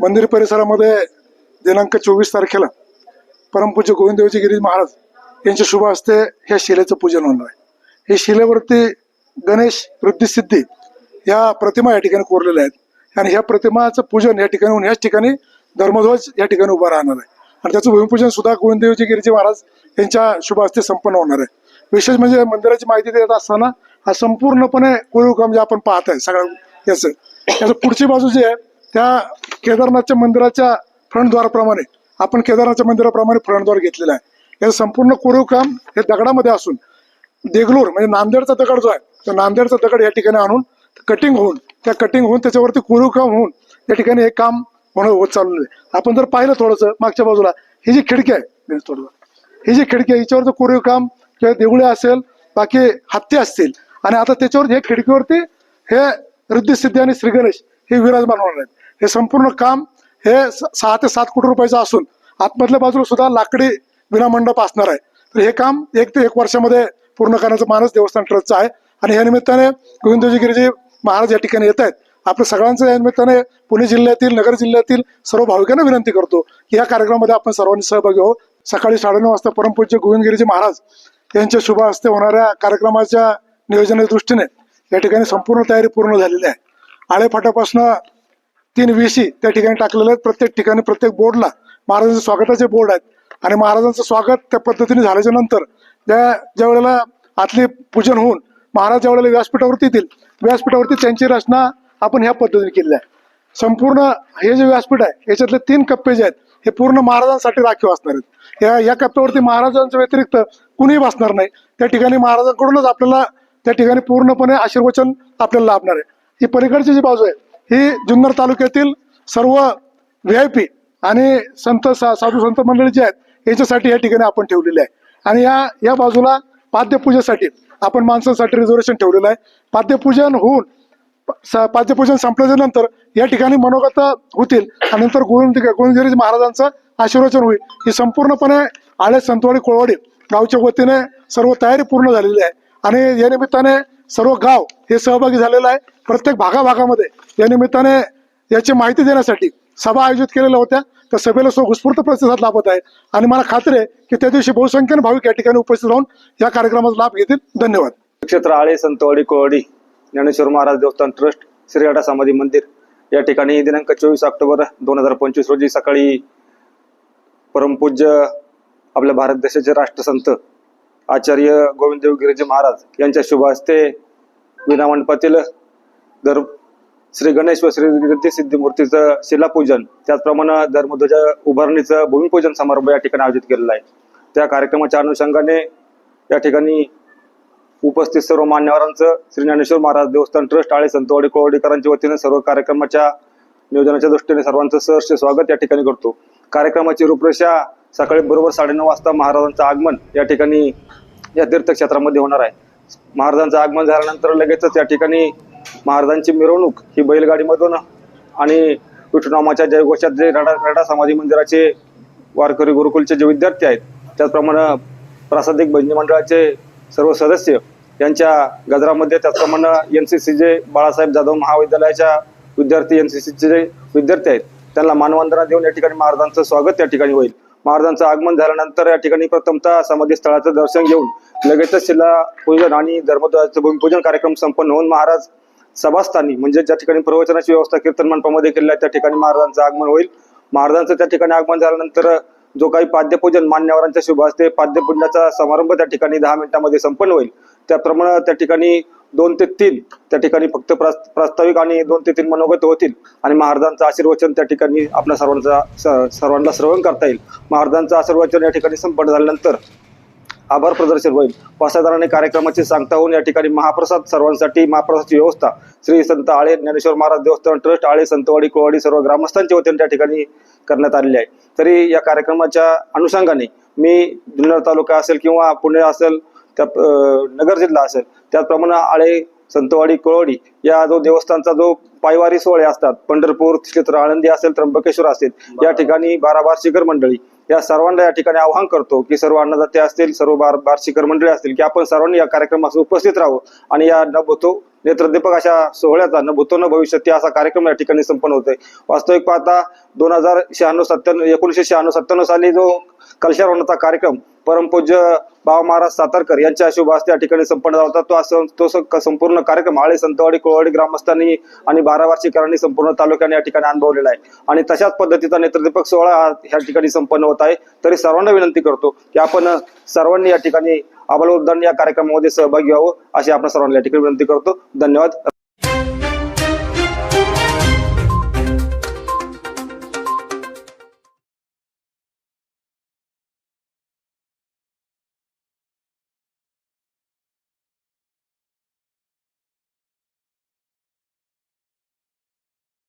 मंदिर परिसरामध्ये दिनांक चोवीस तारखेला परमपूज्य गोविंददेवजी गिरीज महाराज यांच्या शुभ हस्ते ह्या शिलेचं पूजन होणार आहे. हे शिलेवरती गणेश वृद्धिसिद्धी या प्रतिमा या ठिकाणी कोरलेल्या आहेत. आणि ह्या प्रतिमाचं पूजन या ठिकाणी होऊन याच ठिकाणी धर्मध्वज या ठिकाणी उभा राहणार आहे. आणि त्याचं भूमिपूजन सुद्धा गोविंददेवजी गिरीजी महाराज यांच्या शुभ हस्ते संपन्न होणार आहे. विशेष म्हणजे मंदिराची माहिती देत असताना हा संपूर्णपणे कोरीव काम जे आपण पाहत आहे सगळ्या याचं याचं पुढची बाजू जी आहे त्या केदारनाथच्या मंदिराच्या फ्रंटद्वाराप्रमाणे आपण केदारनाथच्या मंदिराप्रमाणे फ्रंटद्वार घेतलेला आहे. याचं संपूर्ण कोरीव काम हे दगडामध्ये असून देगलूर म्हणजे नांदेडचा दगड जो आहे तो नांदेडचा दगड या ठिकाणी आणून कटिंग होऊन त्या कटिंग होऊन त्याच्यावरती कोरीव काम होऊन या ठिकाणी हे काम म्हणून होत चाललेलं आहे. आपण जर पाहिलं थोडंसं मागच्या बाजूला ही जी खिडकी आहे म्हणजे थोडं ही जी खिडकी आहे हिच्यावरचं कोरीव काम किंवा देवळे असेल बाकी हत्ती असतील आणि आता त्याच्यावर हे खिडकीवरती हे रिद्धिसिद्धी आणि श्रीगणेश हे विराजमान होणार आहेत. हे संपूर्ण काम हे स- सहा ते सात कोटी रुपयाचं असून आतमधल्या बाजूला सुद्धा लाकडी विनामंडप असणार आहे. तर हे काम एक ते एक वर्षामध्ये पूर्ण करण्याचा मानस देवस्थान ट्रस्टचा आहे. आणि या निमित्ताने गोविंदजी गिरीजी महाराज या ठिकाणी येत आहेत. आपल्या सगळ्यांचं या निमित्ताने पुणे जिल्ह्यातील नगर जिल्ह्यातील सर्व भाविकांना विनंती करतो की या कार्यक्रमामध्ये आपण सर्वांनी सहभागी हो सकाळी साडेनऊ वाजता परमपूज्य गोविंदगिरीजी महाराज यांच्या शुभ हस्ते होणाऱ्या कार्यक्रमाच्या नियोजनाच्या दृष्टीने या ठिकाणी संपूर्ण तयारी पूर्ण झालेली आहे. आळेफाट्यापासून तीन विशी त्या ठिकाणी टाकलेले आहेत. प्रत्येक ठिकाणी प्रत्येक बोर्डला महाराजांचे स्वागताचे बोर्ड आहेत. आणि महाराजांचं स्वागत त्या पद्धतीने झाल्याच्यानंतर त्या ज्या वेळेला आतली पूजन होऊन महाराज ज्या वेळेला व्यासपीठावरती येतील व्यासपीठावरती त्यांची रचना आपण ह्या पद्धतीने केली आहे. संपूर्ण हे जे व्यासपीठ आहे याच्यातले तीन कप्पे जे आहेत हे पूर्ण महाराजांसाठी राखीव असणार आहेत. या या कप्प्यावरती महाराजांच्या व्यतिरिक्त कुणीही बसणार नाही. त्या ठिकाणी महाराजांकडूनच आपल्याला त्या ठिकाणी पूर्णपणे आशीर्वचन आपल्याला लाभणार आहे. ही पलीकडची जी बाजू आहे ही जुन्नर तालुक्यातील सर्व व्ही आय पी आणि संत सा- साधू संत मंडळी जे आहेत याच्यासाठी या ठिकाणी आपण ठेवलेले आहे. आणि या या बाजूला पाद्यपूजेसाठी आपण माणसांसाठी रिझर्वेशन ठेवलेलं आहे. पाद्यपूजन होऊन पाद्यपूजन संपल्याच्या नंतर या ठिकाणी मनोगत होतील आणि नंतर गोविंद गोविंदगिरी महाराजांचं आशीर्वचन होईल. ही संपूर्णपणे आळे संतवाडी कोळवाडी गावच्या वतीने सर्व तयारी पूर्ण झालेली आहे. आणि या निमित्ताने सर्व गाव हे सहभागी झालेलं आहे. प्रत्येक भागाभागामध्ये या निमित्ताने याची माहिती देण्यासाठी सभा आयोजित केलेल्या होत्या. त्या सभेला सो उत्स्फूर्त प्रतिसाद लाभत आहे. आणि मला खात्री आहे की त्या दिवशी बहुसंख्येने भाविक या ठिकाणी उपस्थित राहून या कार्यक्रमाचा लाभ घेतील. धन्यवाद. क्षेत्र आळे संतवाडी कोवाडी ज्ञानेश्वर महाराज देवस्थान ट्रस्ट श्रीगाडा समाधी मंदिर या ठिकाणी दिनांक चोवीस ऑक्टोबर दोन हजार पंचवीस रोजी सकाळी परमपूज्य आपल्या भारत देशाचे राष्ट्रसंत आचार्य गोविंददेव गिरीजी महाराज यांच्या शुभ हस्ते विनामंडपातील दर श्री गणेश व श्री रिद्धी सिद्धी शिलापूजन त्याचप्रमाणे धर्मध्वजा उभारणीचं भूमिपूजन समारंभ या ठिकाणी आयोजित केलेला आहे. त्या कार्यक्रमाच्या अनुषंगाने या ठिकाणी उपस्थित सर्व मान्यवरांचं श्री ज्ञानेश्वर महाराज देवस्थान ट्रस्ट आणि संतवाडी कोळवडीकरांच्या वतीने सर्व कार्यक्रमाच्या नियोजनाच्या दृष्टीने सर्वांचं सहर्ष स्वागत या ठिकाणी करतो. कार्यक्रमाची रूपरेषा सकाळी बरोबर साडेनऊ वाजता महाराजांचं आगमन या ठिकाणी या तीर्थक्षेत्रामध्ये होणार आहे. महाराजांचं आगमन झाल्यानंतर लगेचच या ठिकाणी महाराजांची मिरवणूक ही बैलगाडीमधून आणि विठुनामाच्या जयघोषात जे रडा रडा समाधी मंदिराचे वारकरी गुरुकुलचे जे विद्यार्थी आहेत त्याचप्रमाणे प्रासादिक भजनी मंडळाचे सर्व सदस्य यांच्या गजरामध्ये त्याचप्रमाणे एन सी सीचे बाळासाहेब जाधव महाविद्यालयाच्या विद्यार्थी एन सी सीचे जे विद्यार्थी आहेत त्यांना मानवंदना देऊन या ठिकाणी महाराजांचं स्वागत त्या ठिकाणी होईल. महाराजांचं आगमन झाल्यानंतर या ठिकाणी प्रथमतः समाधी स्थळाचं दर्शन घेऊन लगेचच शिला पूजन आणि धर्मध्वजाचं भूमिपूजन कार्यक्रम संपन्न होऊन महाराज सभास्थानी म्हणजे ज्या ठिकाणी प्रवचनाची व्यवस्था कीर्तन मंडपामध्ये केली आहे त्या ठिकाणी महाराजांचं आगमन होईल. महाराजांचं त्या ठिकाणी आगमन झाल्यानंतर जो काही पाद्यपूजन मान्यवरांच्या शुभ हस्ते पाद्यपूजनाचा समारंभ त्या ठिकाणी दहा मिनिटांमध्ये संपन्न होईल. त्याप्रमाणे त्या ठिकाणी दोन ते तीन त्या ठिकाणी फक्त प्रास्ताविक आणि दोन ते तीन मनोगत होतील. आणि महाराजांचं आशीर्वचन त्या ठिकाणी आपल्या सर्वांचा स- सर्वांना श्रवण करता येईल. महाराजांचं आशीर्वचन या ठिकाणी संपन्न झाल्यानंतर आभार प्रदर्शन होईल. पासादाराने कार्यक्रमाची सांगता होऊन या ठिकाणी महाप्रसाद सर्वांसाठी महाप्रसादची व्यवस्था श्री संत आळे ज्ञानेश्वर महाराज देवस्थान ट्रस्ट आळे संतवाडी कोवाडी सर्व ग्रामस्थांच्या वतीने त्या ठिकाणी करण्यात आलेली आहे. तरी या कार्यक्रमाच्या अनुषंगाने मी जुन्नर तालुका असेल किंवा पुणे असेल त्या नगर जिल्हा असेल. त्याचप्रमाणे आळे संतवाडी कोळवाडी या जो देवस्थानचा जो पायवारी सोहळे असतात पंढरपूर क्षेत्र आळंदी असेल त्र्यंबकेश्वर असेल या ठिकाणी बारा बार शिखर मंडळी या सर्वांना या ठिकाणी आवाहन करतो की सर्व अन्नदाते असतील सर्व बार बार शिखर मंडळी असतील की आपण सर्वांनी या कार्यक्रमास उपस्थित राहू आणि या नवतो नेत्रदीपक अशा सोहळ्याचा न भूतो न भविष्यती असा कार्यक्रम या ठिकाणी संपन्न होतोय. वास्तविक पाहता दोन हजार शहाण्णव सत्त्याण्णव एकोणीसशे शहाण्णव सत्त्याण्णव साली जो कलशारोहणाचा कार्यक्रम परमपूज्य बाबा महाराज सातारकर यांच्या शुभ हस्ते या ठिकाणी संपन्न झाला होता. तो तो संपूर्ण कार्यक्रम आळे संतवाडी कोळवाडी ग्रामस्थांनी आणि बारा वार्षिकांनी संपूर्ण तालुक्याने या ठिकाणी अनुभवलेला आहे. आणि तशाच पद्धतीचा नेत्रदीपक सोहळा हा ठिकाणी संपन्न होत आहे. तरी सर्वांना विनंती करतो की आपण सर्वांनी या ठिकाणी अबलवदांनी या कार्यक्रमामध्ये सहभागी व्हावं अशी आपण सर्वांना या ठिकाणी विनंती करतो. धन्यवाद.